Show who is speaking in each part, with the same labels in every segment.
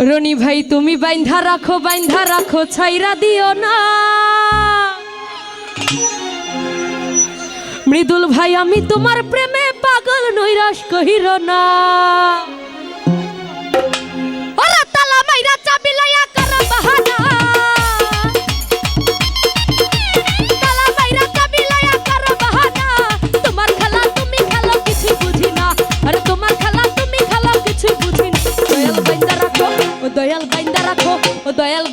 Speaker 1: রনি ভাই, তুমি বাইন্ধা রাখো বাইন্ধা রাখো, ছাইরা দিও না। মৃদুল ভাই, আমি তোমার প্রেমে পাগল নৈরাস কহির না। দয়াল বাইন্দা রাখো ও দয়াল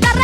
Speaker 1: cada